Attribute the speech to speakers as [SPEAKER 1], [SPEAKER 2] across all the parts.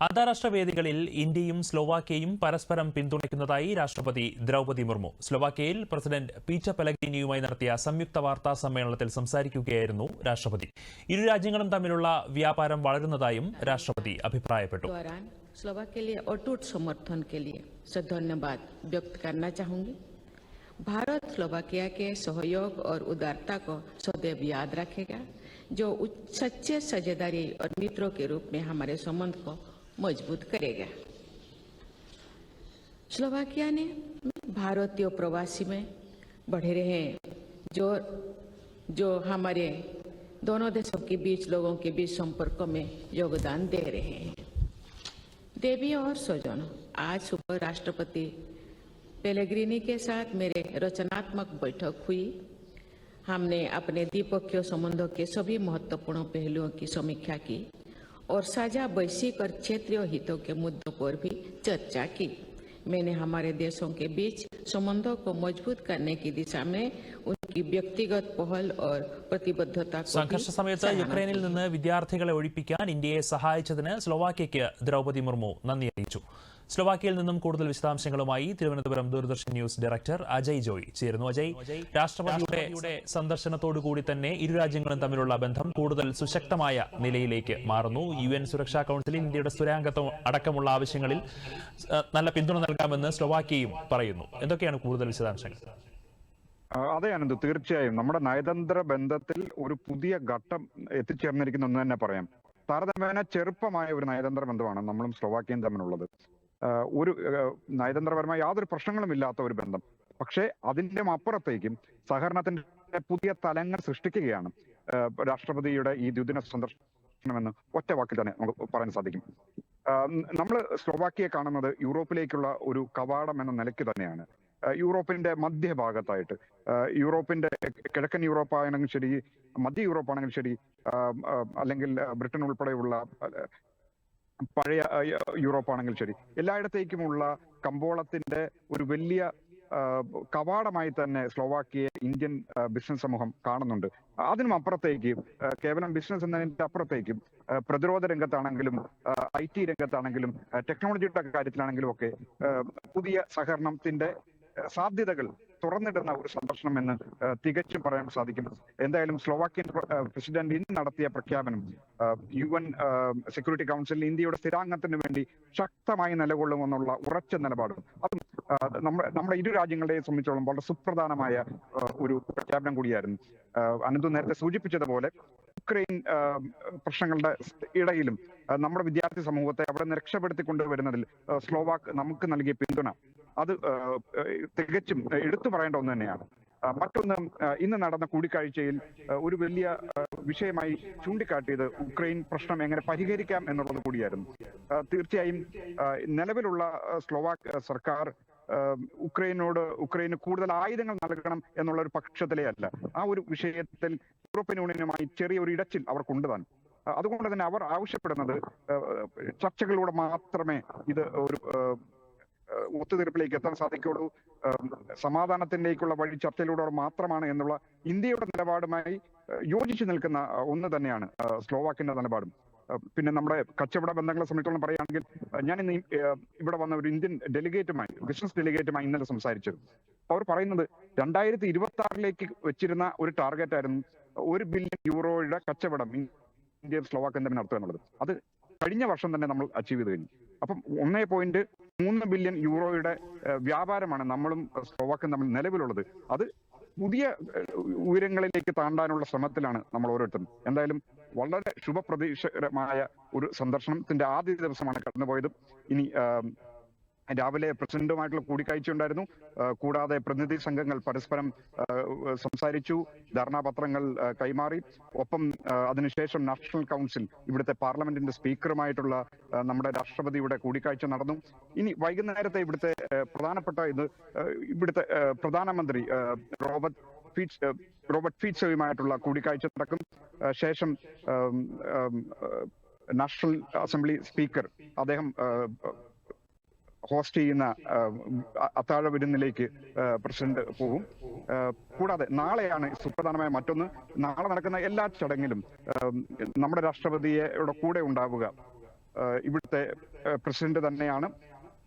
[SPEAKER 1] അന്താരാഷ്ട്ര വേദികളിൽ ഇന്ത്യയും സ്ലോവാക്യയും പരസ്പരം പിന്തുണയ്ക്കുന്നതായി രാഷ്ട്രപതി ദ്രൗപദി മുർമു സ്ലോവാക്യയിൽ പ്രസിഡന്റ് പീറ്റർ പെലഗ്രീനിയുമായി നടത്തിയ സംയുക്ത വാർത്താ സമ്മേളനത്തിൽ സംസാരിക്കുകയായിരുന്നു രാഷ്ട്രപതി ഇരു രാജ്യങ്ങളും തമ്മിലുള്ള വ്യാപാരം വളരുന്നതായും രാഷ്ട്രപതി അഭിപ്രായപ്പെട്ടു
[SPEAKER 2] दौरान स्लोवा के लिए अटूट समर्थन के लिए से धन्यवाद व्यक्त करना चाहूंगी भारत स्लोवाकिया के सहयोग और उदारता को सदैव याद रखेगा जो उच्च- सच्चे साझेदारी और मित्रों के रूप में हमारे संबंध को मज़बूत करेगा। स्लोवाकिया ने भारतीय प्रवासी में बढ़े रहे, जो जो हमारे दोनों देशों के बीच, लोगों के बीच संपर्कों में योगदान दे रहे हैं। देवी और स्वजन आज सुबह राष्ट्रपति पेलेग्रिनी के साथ मेरे रचनात्मक बैठक हुई। हमने अपने द्विपक्षीय संबंधों के सभी महत्वपूर्ण पहलुओं की समीक्षा की। और साझा वैश्विक और क्षेत्रीय हितों के मुद्दों पर भी चर्चा की। मैंने हमारे देशों के बीच संबंधों को मज़बूत करने की दिशा में ഈ വ്യക്തിഗത് പഹൽ ഓർ പ്രതിബദ്ധത
[SPEAKER 1] സംഘർഷ സമയത്ത് യുക്രൈനിൽ നിന്ന് വിദ്യാർത്ഥികളെ ഒഴിപ്പിക്കാൻ ഇന്ത്യയെ സഹായിച്ചതിന് സ്ലോവാക്യയ്ക്ക് ദ്രൗപതി മുർമു നന്ദി അറിയിച്ചു. സ്ലോവാക്യയിൽ നിന്നും കൂടുതൽ വിശദാംശങ്ങളുമായി തിരുവനന്തപുരം ദൂരദർശൻ ന്യൂസ് ഡയറക്ടർ അജയ് ജോയ് ചേരുന്നു. അജയ് രാഷ്ട്രപതിയുടെ സന്ദർശനത്തോടുകൂടി തന്നെ ഇരു രാജ്യങ്ങളും തമ്മിലുള്ള ബന്ധം കൂടുതൽ സുശക്തമായ നിലയിലേക്ക് മാറുന്നു. യു എൻ സുരക്ഷാ കൗൺസിലിൽ ഇന്ത്യയുടെ സ്ഥിരാംഗത്വം അടക്കമുള്ള ആവശ്യങ്ങളിൽ നല്ല പിന്തുണ നൽകാമെന്ന് സ്ലോവാക്യയും പറയുന്നു. എന്തൊക്കെയാണ് കൂടുതൽ വിശദാംശങ്ങൾ?
[SPEAKER 3] അതെ അനന്ത്. തീർച്ചയായും. നമ്മുടെ നയതന്ത്ര ബന്ധത്തിൽ ഒരു പുതിയ ഘട്ടം എത്തിച്ചേർന്നിരിക്കുന്നു എന്ന് തന്നെ പറയാം. താരതമ്യേന ചെറുപ്പമായ ഒരു നയതന്ത്ര ബന്ധമാണ് നമ്മളും സ്ലോവാക്യയും തമ്മിലുള്ളത്. ഒരു നയതന്ത്രപരമായ യാതൊരു പ്രശ്നങ്ങളും ഇല്ലാത്ത ഒരു ബന്ധം. പക്ഷേ അതിന്റെ അപ്പുറത്തേക്കും സഹകരണത്തിന്റെ പുതിയ തലങ്ങൾ സൃഷ്ടിക്കുകയാണ് രാഷ്ട്രപതിയുടെ ഈ ദ്വിദിന സന്ദർശനമെന്ന് ഒറ്റ വാക്കിൽ തന്നെ നമുക്ക് പറയാൻ സാധിക്കും. നമ്മൾ സ്ലോവാക്കിയെ കാണുന്നത് യൂറോപ്പിലേക്കുള്ള ഒരു കവാടം എന്ന നിലയ്ക്ക് തന്നെയാണ്. യൂറോപ്പിന്റെ മധ്യഭാഗത്തായിട്ട്. യൂറോപ്പിന്റെ കിഴക്കൻ യൂറോപ്പ് ആണെങ്കിലും ശരി മധ്യ യൂറോപ്പ് ആണെങ്കിലും ശരി അല്ലെങ്കിൽ ബ്രിട്ടൻ ഉൾപ്പെടെയുള്ള പഴയ യൂറോപ്പ് ആണെങ്കിൽ ശരി. എല്ലായിടത്തേക്കുമുള്ള കമ്പോളത്തിന്റെ ഒരു വലിയ കവാടമായി തന്നെ സ്ലോവാക്കിയെ ഇന്ത്യൻ ബിസിനസ് സമൂഹം കാണുന്നുണ്ട്. അതിനും അപ്പുറത്തേക്കും കേവലം ബിസിനസ് എന്നതിന്റെ അപ്പുറത്തേക്കും പ്രതിരോധ രംഗത്താണെങ്കിലും ഐ ടി രംഗത്താണെങ്കിലും ടെക്നോളജിയുടെ കാര്യത്തിലാണെങ്കിലും ഒക്കെ പുതിയ സഹകരണത്തിന്റെ സാധ്യതകൾ തുറന്നിടുന്ന ഒരു സന്ദർശനം എന്ന് തികച്ചും പറയാൻ സാധിക്കും എന്തായാലും സ്ലോവാക്യൻ പ്രസിഡന്റ് ഇന്ന് നടത്തിയ പ്രഖ്യാപനം യു എൻ സെക്യൂരിറ്റി കൗൺസിലിൽ ഇന്ത്യയുടെ സ്ഥിരാംഗത്തിന് വേണ്ടി ശക്തമായി നിലകൊള്ളുമെന്നുള്ള ഉറച്ച നിലപാടും അതും നമ്മുടെ നമ്മുടെ ഇരു രാജ്യങ്ങളെയും സംബന്ധിച്ചോളം വളരെ സുപ്രധാനമായ ഒരു പ്രഖ്യാപനം കൂടിയായിരുന്നു. അനന്തു നേരത്തെ സൂചിപ്പിച്ചതുപോലെ യുക്രൈൻ പ്രശ്നങ്ങളുടെ ഇടയിലും നമ്മുടെ വിദ്യാർത്ഥി സമൂഹത്തെ അവിടെ നിന്ന് രക്ഷപ്പെടുത്തിക്കൊണ്ടുവരുന്നതിൽ സ്ലോവാക് സ്ലോവാക്ക് നമുക്ക് നൽകിയ പിന്തുണ അത് തികച്ചും എടുത്തു പറയേണ്ട ഒന്ന് തന്നെയാണ്. മറ്റൊന്ന് ഇന്ന് നടന്ന കൂടിക്കാഴ്ചയിൽ ഒരു വലിയ വിഷയമായി ചൂണ്ടിക്കാട്ടിയത് ഉക്രൈൻ പ്രശ്നം എങ്ങനെ പരിഹരിക്കാം എന്നുള്ളത് കൂടിയായിരുന്നു. തീർച്ചയായും നിലവിലുള്ള സ്ലോവാക് സർക്കാർ ഉക്രൈനോട് ഉക്രൈന് കൂടുതൽ ആയുധങ്ങൾ നൽകണം എന്നുള്ള ഒരു പക്ഷത്തിലേ അല്ല. ആ ഒരു വിഷയത്തിൽ യൂറോപ്യൻ യൂണിയനുമായി ചെറിയ ഒരു ഇടച്ചിൽ അവർ കൊണ്ടുവന്നു അതുകൊണ്ട് തന്നെ അവർ ആവശ്യപ്പെടുന്നത് ചർച്ചകളിലൂടെ മാത്രമേ ഇത് ഒരു ഒത്തുതീർപ്പിലേക്ക് എത്താൻ സാധിക്കുള്ളൂ സമാധാനത്തിലേക്കുള്ള വഴി ചർച്ചയിലൂടെ മാത്രമാണ് എന്നുള്ള ഇന്ത്യയുടെ നിലപാടുമായി യോജിച്ചു നിൽക്കുന്ന ഒന്ന് തന്നെയാണ് സ്ലോവാക്കിന്റെ നിലപാടും. പിന്നെ നമ്മുടെ കച്ചവട ബന്ധങ്ങളെ സംബന്ധിച്ചോളം പറയുകയാണെങ്കിൽ ഞാൻ ഇന്ന് ഇവിടെ വന്ന ഒരു ഇന്ത്യൻ ഡെലിഗേറ്റുമായി ബിസിനസ് ഡെലിഗേറ്റുമായി ഇന്നലെ സംസാരിച്ചത് അവർ പറയുന്നത് രണ്ടായിരത്തി ഇരുപത്തി ആറിലേക്ക് വെച്ചിരുന്ന ഒരു ടാർഗറ്റ് ആയിരുന്നു ഒരു ബില്യൺ യൂറോയുടെ കച്ചവടം ഇന്ത്യയും സ്ലോവാക്യം തമ്മിൽ നടത്തുക എന്നുള്ളത്. അത് കഴിഞ്ഞ വർഷം തന്നെ നമ്മൾ അച്ചീവ് ചെയ്ത് കഴിഞ്ഞു. അപ്പം ഒന്നേ പോയിന്റ് മൂന്ന് ബില്യൺ യൂറോയുടെ വ്യാപാരമാണ് നമ്മളും സ്ലോവാക്കും തമ്മിൽ നിലവിലുള്ളത്. അത് പുതിയ ഉയരങ്ങളിലേക്ക് താണ്ടാനുള്ള ശ്രമത്തിലാണ് നമ്മൾ ഓരോരുത്തരും. എന്തായാലും വളരെ ശുഭപ്രതീക്ഷകരമായ ഒരു സന്ദർശനത്തിന്റെ ആദ്യ ദിവസമാണ് കടന്നുപോയത്. ഇനി രാവിലെ പ്രസിഡന്റുമായിട്ടുള്ള കൂടിക്കാഴ്ച ഉണ്ടായിരുന്നു. കൂടാതെ പ്രതിനിധി സംഘങ്ങൾ പരസ്പരം സംസാരിച്ചു ധാരണാപത്രങ്ങൾ കൈമാറി. ഒപ്പം അതിനുശേഷം നാഷണൽ കൗൺസിൽ ഇവിടുത്തെ പാർലമെന്റിന്റെ സ്പീക്കറുമായിട്ടുള്ള നമ്മുടെ രാഷ്ട്രപതിയുടെ കൂടിക്കാഴ്ച നടന്നു. ഇനി വൈകുന്നേരത്തെ ഇവിടുത്തെ പ്രധാനപ്പെട്ട ഇത് ഇവിടുത്തെ പ്രധാനമന്ത്രി റോബർട്ട് ഫീറ്റ്സ് റോബർട്ട് ഫീറ്റ്സുമായിട്ടുള്ള കൂടിക്കാഴ്ച നടക്കും. ശേഷം നാഷണൽ അസംബ്ലി സ്പീക്കർ അദ്ദേഹം ഹോസ്റ്റ് ചെയ്യുന്ന അത്താഴ വിരുന്നിലേക്ക് പ്രസിഡന്റ് പോകും കൂടാതെ നാളെയാണ് സുപ്രധാനമായ മറ്റൊന്ന്. നാളെ നടക്കുന്ന എല്ലാ ചടങ്ങിലും നമ്മുടെ രാഷ്ട്രപതിയുടെ കൂടെ ഉണ്ടാവുക ഇവിടുത്തെ പ്രസിഡന്റ് തന്നെയാണ്.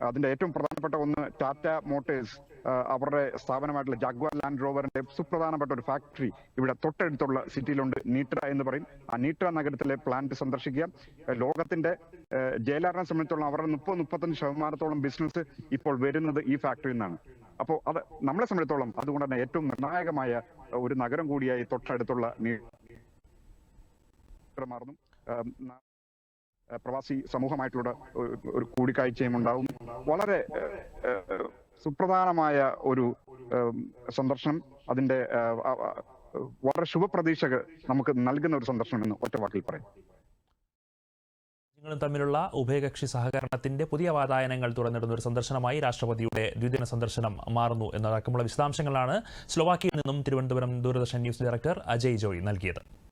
[SPEAKER 3] അതിന്റെ ഏറ്റവും പ്രധാനപ്പെട്ട ഒന്ന് ടാറ്റ മോട്ടേഴ്സ് അവരുടെ സ്ഥാപനമായിട്ടുള്ള ജാഗ്വാർ ലാൻഡ് റോവറിന്റെ സുപ്രധാനപ്പെട്ട ഒരു ഫാക്ടറി ഇവിടെ തൊട്ടടുത്തുള്ള സിറ്റിയിലുണ്ട്. നീട്ര എന്ന് പറയും. ആ നീട്ര നഗരത്തിലെ പ്ലാന്റ് സന്ദർശിക്കുക. ലോകത്തിന്റെ ജയലാറിനെ സംബന്ധിച്ചോളം അവരുടെ മുപ്പത് മുപ്പത്തഞ്ച് ശതമാനത്തോളം ബിസിനസ് ഇപ്പോൾ വരുന്നത് ഈ ഫാക്ടറിയിൽ നിന്നാണ് അപ്പോൾ അത് നമ്മളെ സംബന്ധിച്ചോളം അതുകൊണ്ട് തന്നെ ഏറ്റവും നിർണായകമായ ഒരു നഗരം കൂടിയായി തൊട്ടടുത്തുള്ള നീ- മാറുന്നു. പ്രവാസി സമൂഹമായിട്ടുള്ള ഒരു- കൂടിക്കാഴ്ചയും ഉണ്ടാവും. വളരെ സുപ്രധാനമായ ഒരു സന്ദർശനം അതിന്റെ വളരെ ശുഭപ്രതീക്ഷകൾ നമുക്ക് നൽകുന്ന ഒരു സന്ദർശനം എന്ന് ഒറ്റ വാക്കിൽ പറയും.
[SPEAKER 1] തമ്മിലുള്ള ഉഭയകക്ഷി സഹകരണത്തിന്റെ പുതിയ വാതായനങ്ങൾ തുറന്നിടുന്ന ഒരു സന്ദർശനമായി രാഷ്ട്രപതിയുടെ ദ്വിദിന സന്ദർശനം മാറുന്നു എന്നതടക്കമുള്ള വിശദാംശങ്ങളാണ് സ്ലോവാക്കിയയിൽ നിന്നും തിരുവനന്തപുരം ദൂരദർശൻ ന്യൂസ് ഡയറക്ടർ അജയ് ജോയ് നൽകിയത്.